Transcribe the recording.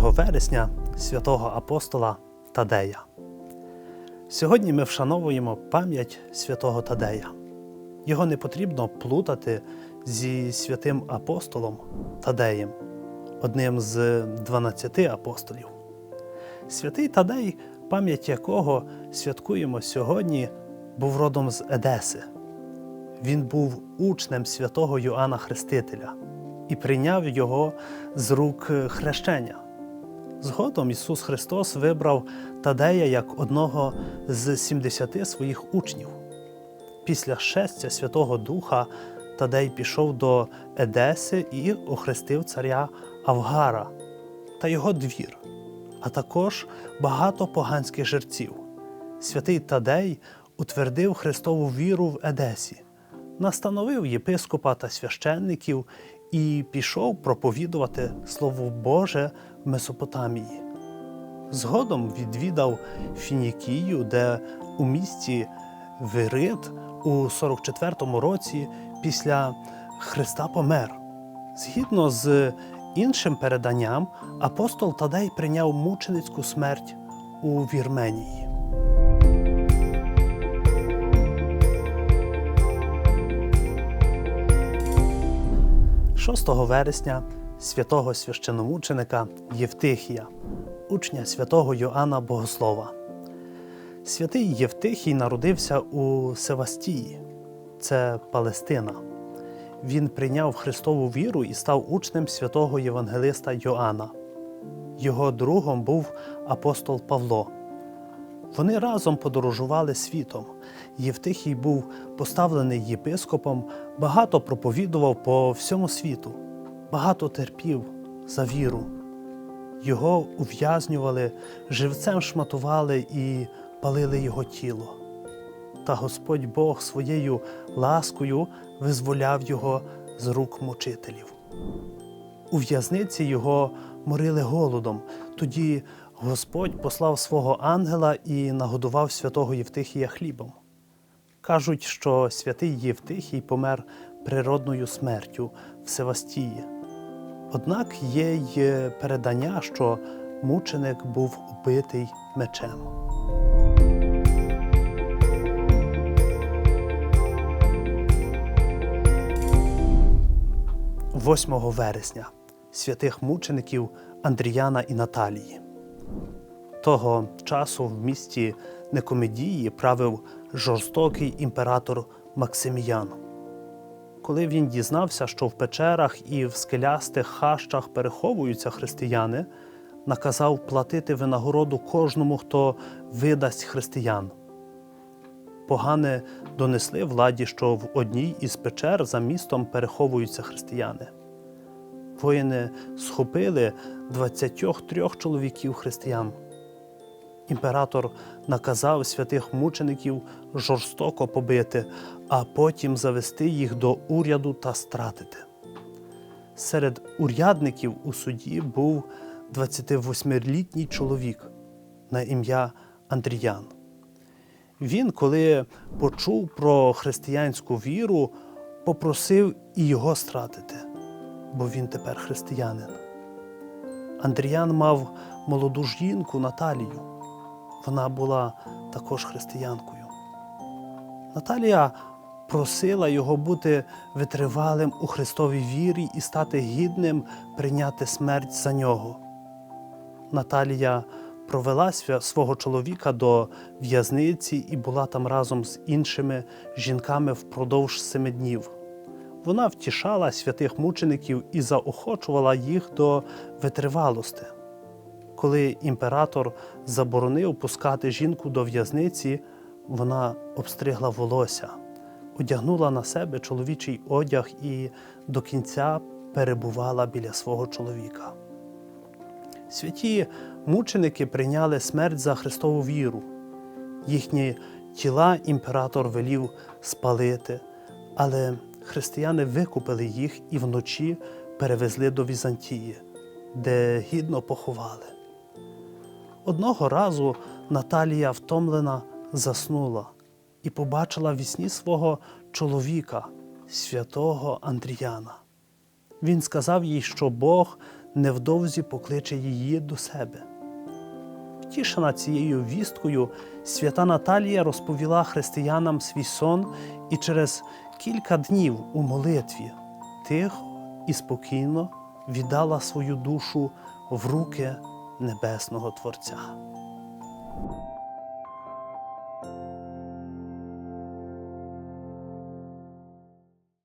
вересня святого апостола Тадея. Сьогодні ми вшановуємо пам'ять святого Тадея. Його не потрібно плутати зі святим апостолом Тадеєм, одним з 12 апостолів. Святий Тадей, пам'ять якого святкуємо сьогодні, був родом з Едеси. Він був учнем святого Йоанна Хрестителя і прийняв його з рук хрещення. Згодом Ісус Христос вибрав Тадея як одного з 70 своїх учнів. Після шестя Святого Духа Тадей пішов до Едеси і охрестив царя Авгара та його двір, а також багато поганських жерців. Святий Тадей утвердив Христову віру в Едесі, настановив єпископа та священників і пішов проповідувати Слово Боже Месопотамії. Згодом відвідав Фінікію, де у місті Вирит у 44-му році після Христа помер. Згідно з іншим переданням, апостол Тадей прийняв мученицьку смерть у Вірменії. 6 вересня святого священомученика Євтихія, учня святого Йоанна Богослова. Святий Євтихій народився у Севастії, це Палестина. Він прийняв Христову віру і став учнем святого Євангелиста Йоанна. Його другом був апостол Павло. Вони разом подорожували світом. Євтихій був поставлений єпископом, багато проповідував по всьому світу, багато терпів за віру. Його ув'язнювали, живцем шматували і палили його тіло. Та Господь Бог своєю ласкою визволяв його з рук мучителів. У в'язниці його морили голодом. Тоді Господь послав свого ангела і нагодував святого Євтихія хлібом. Кажуть, що святий Євтихій помер природною смертю в Севастії. Однак є й передання, що мученик був убитий мечем. 8 вересня святих мучеників Андріяна і Наталії. Того часу в місті Некомедії правив жорстокий імператор Максиміян. Коли він дізнався, що в печерах і в скелястих хащах переховуються християни, наказав платити винагороду кожному, хто видасть християн. Погане донесли владі, що в одній із печер за містом переховуються християни. Воїни схопили 23 чоловіків християн. Імператор наказав святих мучеників жорстоко побити, а потім завести їх до уряду та стратити. Серед урядників у суді був 28-літній чоловік на ім'я Андріян. Він, коли почув про християнську віру, попросив і його стратити, бо він тепер християнин. Андріян мав молоду жінку Наталію. Вона була також християнкою. Наталія просила його бути витривалим у Христовій вірі і стати гідним прийняти смерть за нього. Наталія провела свого чоловіка до в'язниці і була там разом з іншими жінками впродовж семи днів. Вона втішала святих мучеників і заохочувала їх до витривалости. Коли імператор заборонив пускати жінку до в'язниці, вона обстригла волосся, одягнула на себе чоловічий одяг і до кінця перебувала біля свого чоловіка. Святі мученики прийняли смерть за Христову віру. Їхні тіла імператор велів спалити, але християни викупили їх і вночі перевезли до Візантії, де гідно поховали. Одного разу Наталія втомлена заснула і побачила в вісні свого чоловіка, святого Андріяна. Він сказав їй, що Бог невдовзі покличе її до себе. Втішена цією вісткою, свята Наталія розповіла християнам свій сон і через кілька днів у молитві тихо і спокійно віддала свою душу в руки Небесного Творця.